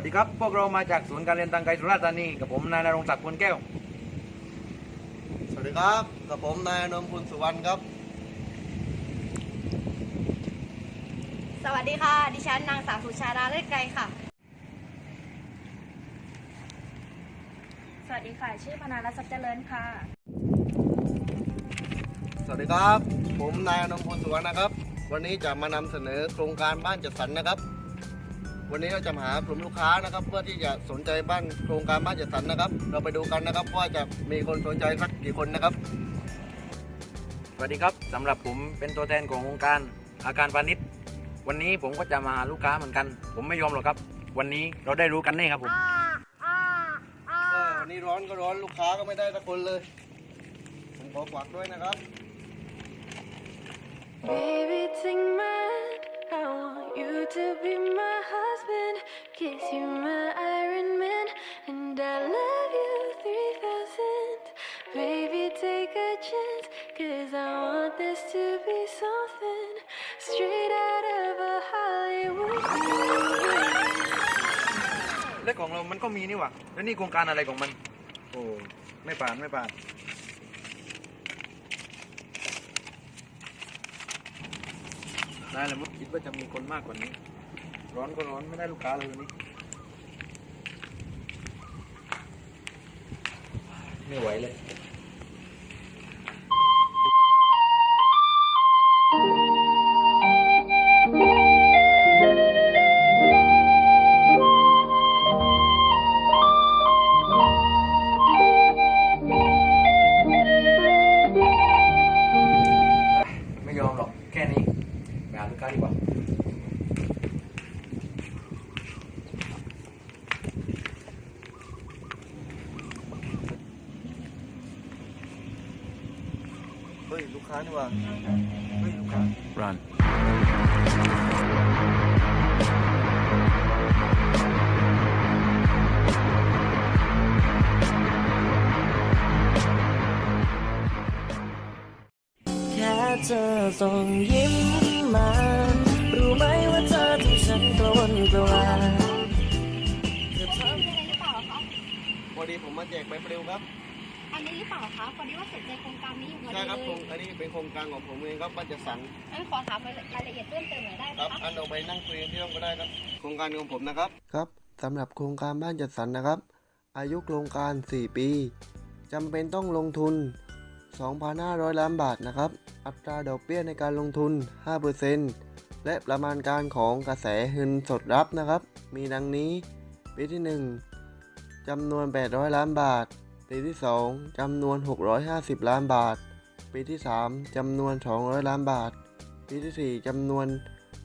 วัสดีครับ พวกเรามาจากศูนย์การเรียนทางไกลสุราษฎร์ธานีกับผมนายนรงค์ศักดิ์พลแก้ว สวัสดีครับกับผมนายนมคุณสุวรรณครับ สวัสดีค่ะ ดิฉันนางสาวสุชาดาเลิศไกรค่ะ สวัสดีค่ะ ชื่อพนารัตน์ทรัพย์เจริญค่ะ สวัสดีครับ ผมนายนมคุณสุวรรณนะครับ วันนี้จะมานำเสนอโครงการบ้านจัดสรรนะครับ วันนี้เราจะมาหากลุ่มลูกค้านะครับ เพื่อที่จะสนใจบ้านโครงการบ้านจัดสรรนะครับ เราไปดูกันนะครับว่าจะมีคนสนใจสักกี่คนนะครับ สวัสดีครับสำหรับผมเป็นตัวแทนขององค์การอาการพาณิชย์วันนี้ผมก็จะมาหาลูกค้าเหมือนกัน ผมไม่ยอมหรอกครับ วันนี้เราได้รู้กันแน่ครับผมเออวันนี้ร้อนก็ร้อนลูกค้าก็ไม่ได้สักคนเลย ผมขอฝากด้วยนะครับ และของเรามันก็มีนี่หว่าแล้วนี่โครงการอะไรของมัน โอ้ไม่ผ่านไม่ผ่านได้แล้วมั้งคิดว่าจะมีคนมากกว่านี้ ร้อนก็ร้อนไม่ได้ลูกค้าเลยวันนี้ไม่ไหวเลย ไปหาลูกค้าดีกว่าเฮ้ย ลูกค้านี่หว่าเฮ้ย ลูกค้า Run. แค่เธอส่งยิ้ม มารู้ไหมว่าเธอทำฉันกระวนกระวายพอดีผมมาแจกใบปลิวครับอันนี้หรือเปล่าคะพอดีว่าสนใจโครงการนี้อยู่พอใช่ดีครับเลโครงยอันนี้เป็นโครงการของผมเองครับบ้านจัดสรรงั้นขอถามรายละเอียดเพิ่มเติมหน่อยได้ไหมครับ คะ อันเอาไปนั่งคุยกันที่ห้องก็ได้ครับ โครงการของผมนะครับ ครับสำหรับโครงการบ้านจัดสรรนะครับ อายุโครงการ 4 ปีจำเป็นต้องลงทุน 2,500 ล้านบาทนะครับ อัตราดอกเบี้ยในการลงทุน 5%และประมาณการของกระแสเงินสดรับนะครับ มีดังนี้ปีที่ 1จำนวน 800 ล้านบาท ปีที่ 2จำนวน 650 ล้านบาท ปีที่ 3จำนวน 200 ล้านบาท ปีที่ 4จำนวน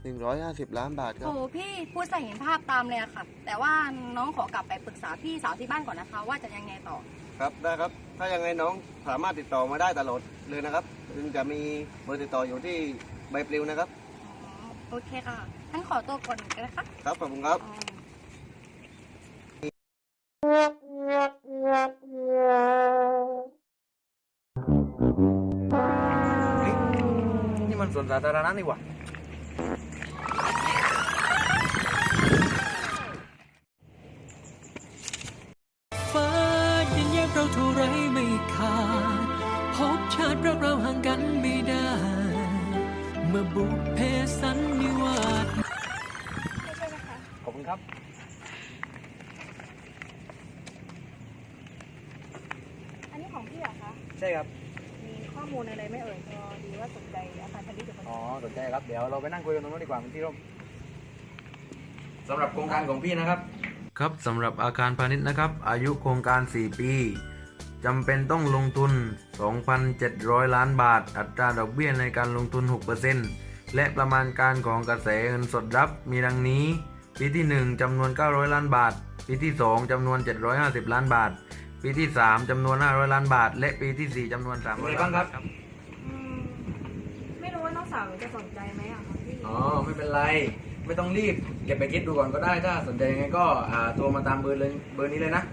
150 ล้านบาทครับโอ้พี่พูดใส่เห็นภาพตามเลยอะค่ะ แต่ว่าน้องขอกลับไปปรึกษาพี่สาวที่บ้านก่อนนะคะ ว่าจะยังไงต่อ ครับได้ครับ ถ้ายังไงน้องสามารถติดต่อมาได้ตลอดเลยนะครับซึ่งจะมีเบอร์ติดต่ออยู่ที่ใบปลิวนะครับอ๋อโอเคค่ะงั้นขอตัวก่อนกันนะคะครับขอบคุณครับ อ๋อเฮ้ยนี่มันสวนสาธารณะนี่หว่าฟ้า คุณครับ อันนี้ของพี่เหรอคะ ใช่ครับ มีข้อมูลอะไรไหม่เอ่ยพอดีว่าสนใจอาคารพาณิชย์อยู่คนอ๋อสนใจครับ เดี๋ยวเราไปนั่งคุยกันตรงนู้นดีกว่าเป็นที่ร่มสำหรับโครงการของพี่นะครับ ครับสำหรับอาคารพาณิชย์นะครับ อายุโครงการ 4 ปีจำเป็นต้องลงทุน 2,700 ล้านบาท อัตราดอกเบี้ยในการลงทุน 6%และประมาณการของกระแสเงินสดรับมีดังนี้ ปีที่ 1จำนวน 900 ล้านบาท ปีที่ 2จำนวน 750 ล้านบาท ปีที่ 3จำนวน 500 ล้านบาท และปีที่ 4จำนวน300ล้านบาทครับไม่รู้ว่าน้องสาวหนูจะสนใจไหมอะคะพี่อ๋อไม่เป็นไร ไม่ต้องรีบเก็บไปคิดดูก่อนก็ได้ถ้าสนใจยังไงก็อ่าโทรมาตามเบอร์เลยเบอร์นี้เลยนะ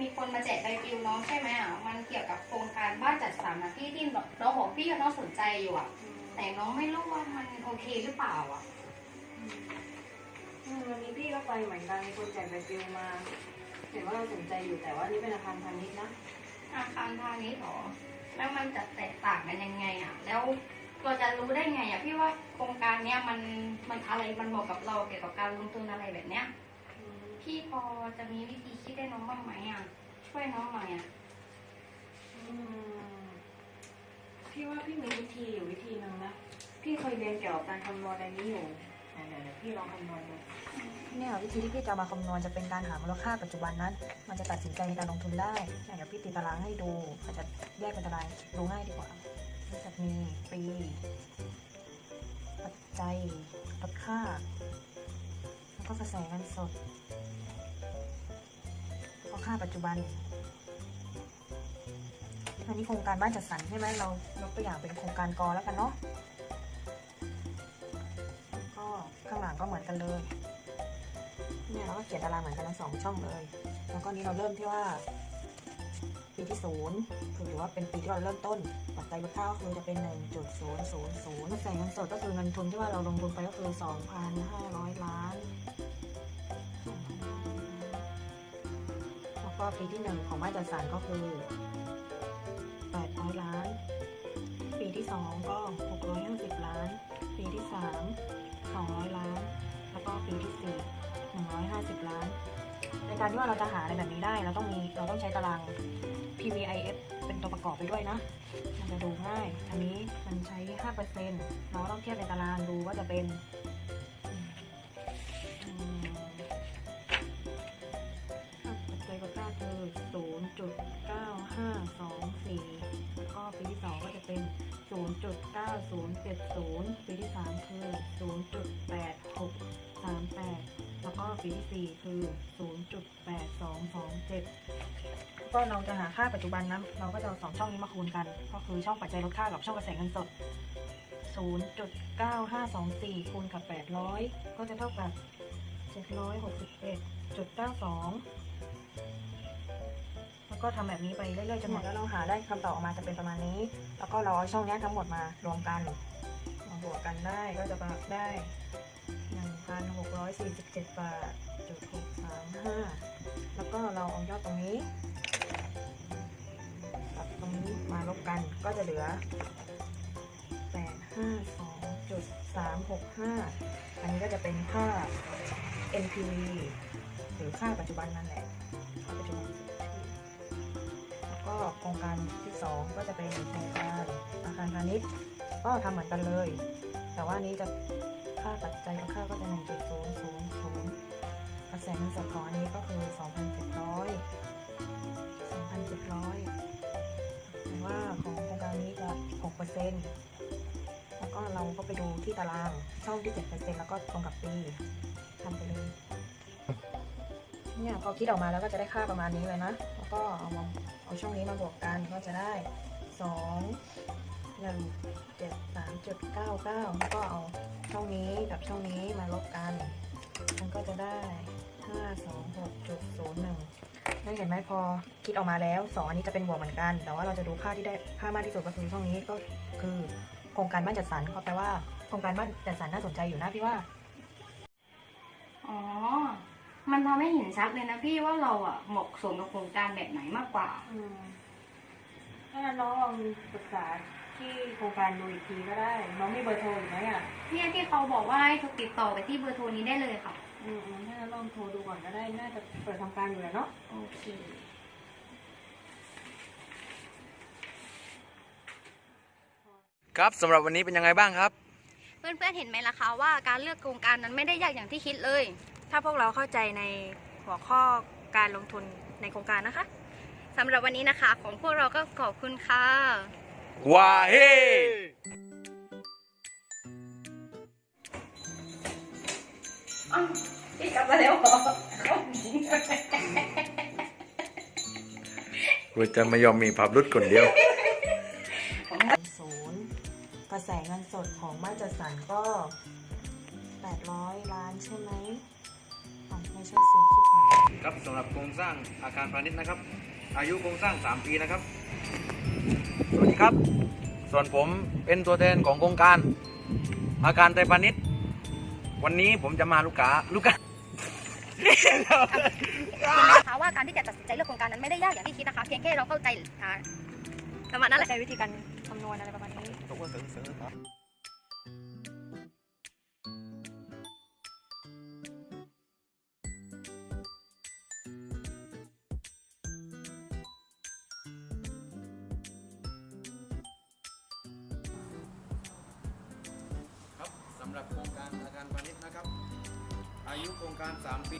มีคนมาแจกใบปลิวน้องใช่ไหมอะ มันเกี่ยวกับโครงการบ้านจัดสรรนะพี่ที่น้องบอกพี่กับน้องสนใจอยู่อะ แต่น้องไม่รู้ว่ามันโอเคหรือเปล่าอะอืมวันนี้พี่ก็ไปเหมือนกันมีคนแจกใบปลิวมาเห็นว่าเราสนใจอยู่แต่ว่านี่เป็นอาคารพาณิชย์นะ อาคารพาณิชย์เหรอ แล้วมันจะแตกต่างกันยังไงอะ แล้วเราจะรู้ได้ไงอะพี่ว่าโครงการเนี้ยมันมันอะไรมันเหมาะกับเราเกี่ยวกับการลงทุนอะไรแบบเนี้ย พี่พอจะมีวิธีคิดได้น้องบ้างไหมอะ ช่วยน้องหน่อยอะอืมพี่ว่าพี่มีวิธีอยู่วิธีหนึ่งนะพี่เคยเรียนเกี่ยวกับการคำนวณอะไรนี้อยู่ไหนๆๆพี่ลองคำนวณดู เนี่ยวิธีที่พี่จะเอามาคำนวณจะเป็นการหามูลค่าปัจจุบันนั้น มันจะตัดสินใจในการลงทุนได้เนี่ยเดี๋ยวพี่ตีตารางให้ดูอาจจะแยกเป็นตารางดูง่ายดีกว่ามันจะมีปี ปัจจัยลดค่า แล้วก็กระแสเงินสด แล้วก็ค่าปัจจุบัน อันนี้โครงการบ้านจัดสรรใช่ไหมเรายกตัวอย่างเป็นโครงการกอแล้วกันเนาะก็ข้างหลังก็เหมือนกันเลยเนี่ยเราก็เขียนตารางเหมือนกันทั้งสองช่องเลย แล้วก็นี้เราเริ่มที่ว่า ปีที่ศูนย์คือถือว่าเป็นปีที่เราเริ่มต้น ปัจจัยลดค่าก็คือจะเป็น 1.000ใส่เงินสดก็คือเงินทุนที่ว่าเราลงทุนไปก็คือ 2,500 ล้าน แล้วก็ปีที่หนึ่งของมาตรฐานก็คือ 800 ล้าน ปีที่สองก็ 650 ล้าน ปีที่สาม200 ล้าน แล้วก็ปีที่สี่150 ล้าน ในการที่ว่าเราจะหาอะไรแบบนี้ได้เราต้องมีเราต้องใช้ตาราง PVIF เป็นตัวประกอบไปด้วยนะ มันจะดูง่าย อันนี้มันใช้ 5%เราก็ต้องเทียบในตารางดูว่าจะเป็น แล้วก็ปีที่2ก็จะเป็น 0.9070 ปีที่3คือ 0.8638 แล้วก็ปีที่4คือ 0.8227 ก็เราจะหาค่าปัจจุบันนะเราก็จะเอาสองช่องนี้มาคูณกัน ก็คือช่องปัจจัยลดค่ากับช่องกระแสเงินสด 0.9524 คูณกับ 800 ก็จะเท่ากับ 761.92 ก็ทำแบบนี้ไปเรื่อยๆจนหมดแล้วเราหาได้คำตอบออกมาจะเป็นประมาณนี้ แล้วก็เราเอาช่องเนี้ยทั้งหมดมารวมกันมาบวกกันได้ก็จะได้1,647บาทจุดหกสามห้าแล้วก็เราเอายอดตรงนี้กับตรงนี้มาลบกันก็จะเหลือ852.365อันนี้ก็จะเป็นค่า NPV หรือค่าปัจจุบันนั่นแหละ ก็โครงการที่2ก็จะเป็นโครงการอาคารพาณิชย์ก็ทำเหมือนกันเลย แต่ว่านี้จะค่าปัจจัยกับค่าก็จะ1.000กระแสเงินสดของอันนี้ก็คือ2,700 2,700แต่ว่าของโครงการนี้จะ6%แล้วก็เราก็ไปดูที่ตารางช่องที่7%แล้วก็ตรงกับปีทำไปเลย เนี่ยพอคิดออกมาแล้วก็จะได้ค่าประมาณนี้เลยนะ แล้วก็เอามาเอาช่องนี้มาบวกกันก็จะได้สองหนึ่งเจ็ดสามจุดเก้าเก้าแล้วก็เอาช่องนี้กับช่องนี้มาลบกัน มันก็จะได้ห้าสองหกจุดศูนย์หนึ่งได้เห็นไหมพอคิดออกมาแล้วสองอันนี้จะเป็นบวกเหมือนกัน แต่ว่าเราจะดูค่าที่ได้ค่ามากที่สุดก็คือช่องนี้ก็คือโครงการบ้านจัดสรรก็แปลว่าโครงการบ้านจัดสรรน่าสนใจอยู่นะพี่ว่า อ๋อ มันทำให้เห็นชัดเลยนะพี่ว่าเราอะเหมาะสมกับโครงการแบบไหนมากกว่า อืมถ้างั้นน้องลองปรึกษาที่โครงการดูอีกทีก็ได้ น้องมีเบอร์โทรอยู่ไหมอะ เนี่ยที่เขาบอกว่าให้ติดต่อไปที่เบอร์โทรนี้ได้เลยค่ะ อืมอืมถ้างั้นลองโทรดูก่อนก็ได้ น่าจะเปิดทำการอยู่แหล้วเนาะ โอเค ครับสำหรับวันนี้เป็นยังไงบ้างครับ เพื่อนๆเห็นไหมล่ะคะว่าการเลือกโครงการนั้นไม่ได้ยากอย่างที่คิดเลย ถ้าพวกเราเข้าใจในหัวข้อการลงทุนในโครงการนะคะสำหรับวันนี้นะคะ ของพวกเราก็ขอบคุณค่ะว้าเฮพี่กลับมาแล้วเหรอกูจะไม่ยอมมีภาพรุดคนเดียว ศูนย์กระแสเงินสดของมาจัดสรรก็ 800 ล้านใช่ไหมอ้าว ไม่ใช่สิชิบหายครับสำหรับโครงสร้างอาคารพาณิชย์นะครับ อายุโครงสร้าง 3 ปีนะครับ สวัสดีครับ ส่วนผมเป็นตัวแทนของโครงการ อาคารไทยพาณิชย์วันนี้ผมจะมาลูกค้าลูกค้านะคะว่าการที่จะตัดสินใจเลือกโครงการนั้นไม่ได้ยากอย่างที่คิดนะคะเพียงแค่เราเข้าใจอ่าประมาณนั้นแหละใช้วิธีการคำนวณอะไรประมาณนี้ำหรับโครงการอาคารพาณิชย์นะครับ อายุโครงการ 3 ปี